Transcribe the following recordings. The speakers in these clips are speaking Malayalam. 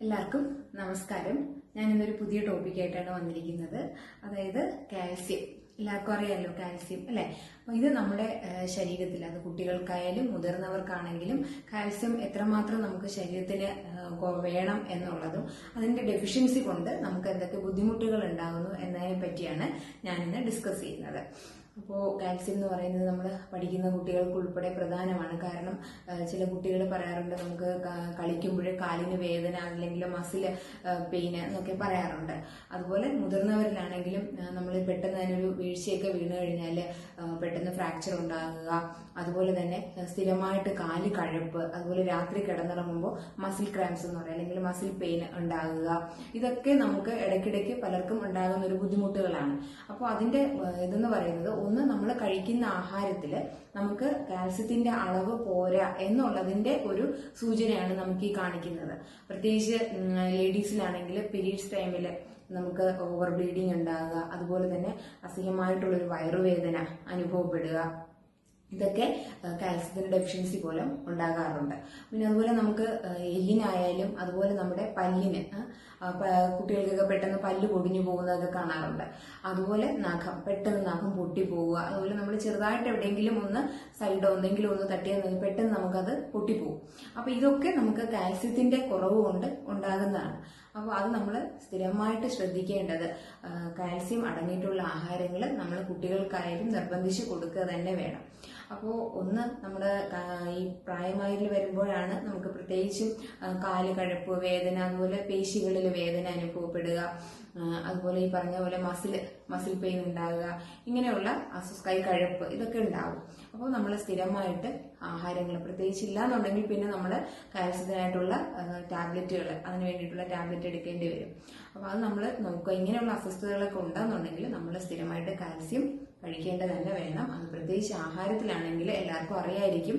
എല്ലാവർക്കും നമസ്കാരം. ഞാൻ ഇന്നൊരു പുതിയ ടോപ്പിക്കായിട്ടാണ് വന്നിരിക്കുന്നത്. അതായത് കാൽസ്യം. എല്ലാവർക്കും അറിയാമല്ലോ കാൽസ്യം അല്ലെ? അപ്പൊ ഇത് നമ്മുടെ ശരീരത്തിൽ അത് കുട്ടികൾക്കായാലും മുതിർന്നവർക്കാണെങ്കിലും കാൽസ്യം എത്രമാത്രം നമുക്ക് ശരീരത്തിന് വേണം എന്നുള്ളതും അതിന്റെ ഡെഫിഷ്യൻസി കൊണ്ട് നമുക്ക് എന്തൊക്കെ ബുദ്ധിമുട്ടുകൾ ഉണ്ടാകുന്നു എന്നതിനെ പറ്റിയാണ് ഞാനിന്ന് ഡിസ്കസ് ചെയ്യുന്നത്. അപ്പോൾ കാൽസ്യം എന്ന് പറയുന്നത് നമ്മൾ പഠിക്കുന്ന കുട്ടികൾക്ക് ഉൾപ്പെടെ പ്രധാനമാണ്. കാരണം ചില കുട്ടികൾ പറയാറുണ്ട് നമുക്ക് കളിക്കുമ്പോൾ കാലിന് വേദന അല്ലെങ്കിൽ മസിൽ പെയിൻ എന്നൊക്കെ പറയാറുണ്ട്. അതുപോലെ മുതിർന്നവരിലാണെങ്കിലും നമ്മൾ പെട്ടെന്ന് തന്നെ ഒരു വീഴ്ചയൊക്കെ വീണ് കഴിഞ്ഞാൽ പെട്ടെന്ന് ഫ്രാക്ചർ ഉണ്ടാകുക. അതുപോലെ തന്നെ സ്ഥിരമായിട്ട് കാൽ കഴപ്പ് അതുപോലെ രാത്രി കിടന്നിറങ്ങുമ്പോൾ മസിൽ ക്രാംസ് എന്ന് പറയുക അല്ലെങ്കിൽ മസിൽ പെയിൻ ഉണ്ടാകുക. ഇതൊക്കെ നമുക്ക് ഇടയ്ക്കിടയ്ക്ക് പലർക്കും ഉണ്ടാകുന്ന ഒരു ബുദ്ധിമുട്ടുകളാണ്. അപ്പോൾ അതിന്റെ ഇതെന്ന് പറയുന്നത് ഒന്ന് നമ്മൾ കഴിക്കുന്ന ആഹാരത്തിൽ നമുക്ക് കാൽസ്യത്തിന്റെ അളവ് പോരാ എന്നുള്ളതിന്റെ ഒരു സൂചനയാണ് നമുക്ക് ഈ കാണിക്കുന്നത്. പ്രത്യേകിച്ച് ലേഡീസിലാണെങ്കിൽ പീരീഡ്സ് ടൈമിൽ നമുക്ക് ഓവർ ബ്ലീഡിങ് ഉണ്ടാകുക അതുപോലെ തന്നെ അസഹ്യമായിട്ടുള്ളൊരു വയറുവേദന അനുഭവപ്പെടുക ഇതൊക്കെ കാൽസ്യത്തിന്റെ ഡെഫിഷ്യൻസി മൂലം ഉണ്ടാകാറുണ്ട്. പിന്നെ അതുപോലെ നമുക്ക് എല്ലിനായാലും അതുപോലെ നമ്മുടെ പല്ലിന് കുട്ടികൾക്കൊക്കെ പെട്ടെന്ന് പല്ല് പൊടിഞ്ഞു പോകുന്നതൊക്കെ കാണാറുണ്ട്. അതുപോലെ നഖം പെട്ടെന്ന് നഖം പൊട്ടി പോവുക. അതുപോലെ നമ്മൾ ചെറുതായിട്ട് എവിടെയെങ്കിലും ഒന്ന് സൈഡോ എന്തെങ്കിലും ഒന്ന് തട്ടിയാൽ പെട്ടെന്ന് നമുക്കത് പൊട്ടിപ്പോകും അപ്പൊ ഇതൊക്കെ നമുക്ക് കാൽസ്യത്തിന്റെ കുറവ് കൊണ്ട് ഉണ്ടാകുന്നതാണ്. അപ്പോൾ അത് നമ്മൾ സ്ഥിരമായിട്ട് ശ്രദ്ധിക്കേണ്ടത് കാൽസ്യം അടങ്ങിയിട്ടുള്ള ആഹാരങ്ങൾ നമ്മൾ കുട്ടികൾക്കായാലും നിർബന്ധിച്ച് കൊടുക്കുക തന്നെ വേണം. അപ്പോൾ ഒന്ന് നമ്മുടെ ഈ പ്രായമായതിൽ വരുമ്പോഴാണ് നമുക്ക് പ്രത്യേകിച്ചും കാൽ കഴപ്പ് വേദന അതുപോലെ പേശികളിൽ വേദന അനുഭവപ്പെടുക അതുപോലെ ഈ പറഞ്ഞ പോലെ മസിൽ മസിൽ പെയിൻ ഉണ്ടാകുക ഇങ്ങനെയുള്ള അസ്വസ് കൈ കഴപ്പ് ഇതൊക്കെ ഉണ്ടാവും. അപ്പോൾ നമ്മൾ സ്ഥിരമായിട്ട് ആഹാരങ്ങൾ പ്രത്യേകിച്ച് ഇല്ലാന്നുണ്ടെങ്കിൽ പിന്നെ നമ്മൾ കാൽസ്യത്തിനായിട്ടുള്ള ടാബ്ലറ്റുകൾ അതിന് വേണ്ടിയിട്ടുള്ള ടാബ്ലറ്റ് എടുക്കേണ്ടി വരും. അപ്പോൾ അത് നമ്മൾ നോക്കുക ഇങ്ങനെയുള്ള അസ്വസ്ഥതകളൊക്കെ ഉണ്ടെന്നുണ്ടെങ്കിൽ നമ്മൾ സ്ഥിരമായിട്ട് കാൽസ്യം കഴിക്കേണ്ടത് തന്നെ വേണം. അത് പ്രത്യേകിച്ച് ആഹാരത്തിലാണെങ്കിൽ എല്ലാവർക്കും അറിയായിരിക്കും.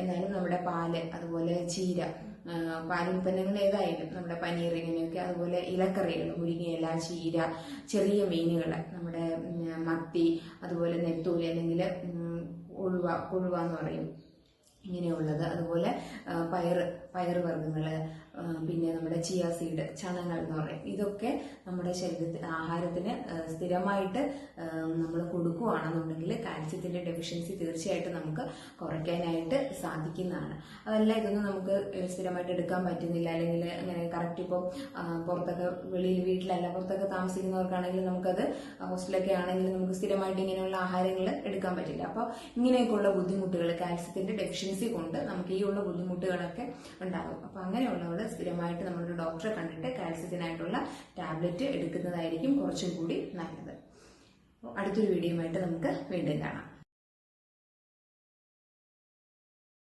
എന്നാലും നമ്മുടെ പാൽ അതുപോലെ ചീര പാലുൽപ്പന്നങ്ങൾ ഏതായാലും നമ്മുടെ പനീർ ഇങ്ങനെയൊക്കെ അതുപോലെ ഇലക്കറികൾ മുരിങ്ങയില ചീര ചെറിയ മീനുകൾ നമ്മുടെ മത്തി അതുപോലെ നെത്തൂൽ അല്ലെങ്കിൽ ഉഴുവ കുഴുവ എന്ന് പറയും. ഇങ്ങനെയുള്ളത്. അതുപോലെ പയർ പയർ വർഗങ്ങൾ പിന്നെ നമ്മുടെ ചിയ സീഡ് ചണങ്ങൾ എന്ന് പറയും. ഇതൊക്കെ നമ്മുടെ ശരീരത്തിൽ ആഹാരത്തിന് സ്ഥിരമായിട്ട് നമ്മൾ കൊടുക്കുകയാണെന്നുണ്ടെങ്കിൽ കാൽസ്യത്തിന്റെ ഡെഫിഷ്യൻസി തീർച്ചയായിട്ടും നമുക്ക് കുറയ്ക്കാനായിട്ട് സാധിക്കുന്നതാണ്. അതല്ല ഇതൊന്നും നമുക്ക് സ്ഥിരമായിട്ട് എടുക്കാൻ പറ്റുന്നില്ല. അല്ലെങ്കിൽ അങ്ങനെ കറക്റ്റ് ഇപ്പം പുറത്തൊക്കെ വെളിയിൽ വീട്ടിലല്ല പുറത്തൊക്കെ താമസിക്കുന്നവർക്കാണെങ്കിൽ നമുക്കത് ഹോസ്റ്റലൊക്കെ ആണെങ്കിൽ നമുക്ക് സ്ഥിരമായിട്ട് ഇങ്ങനെയുള്ള ആഹാരങ്ങൾ എടുക്കാൻ പറ്റില്ല. അപ്പോൾ ഇങ്ങനെയൊക്കെയുള്ള ബുദ്ധിമുട്ടുകൾ കാൽസ്യത്തിന്റെ ഡെഫിഷ്യൻസി കൊണ്ട് നമുക്ക് ഈ ഉള്ള ബുദ്ധിമുട്ടുകളൊക്കെ ഉണ്ടാകും. അപ്പോൾ അങ്ങനെയുള്ളവർ സ്ഥിരമായിട്ട് നമ്മളൊരു ഡോക്ടറെ കണ്ടിട്ട് കാൽസ്യത്തിനായിട്ടുള്ള ടാബ്ലറ്റ് എടുക്കുന്നതായിരിക്കും കുറച്ചും കൂടി നല്ലത്. അടുത്തൊരു വീഡിയോയുമായിട്ട് നമുക്ക് വീണ്ടും കാണാം.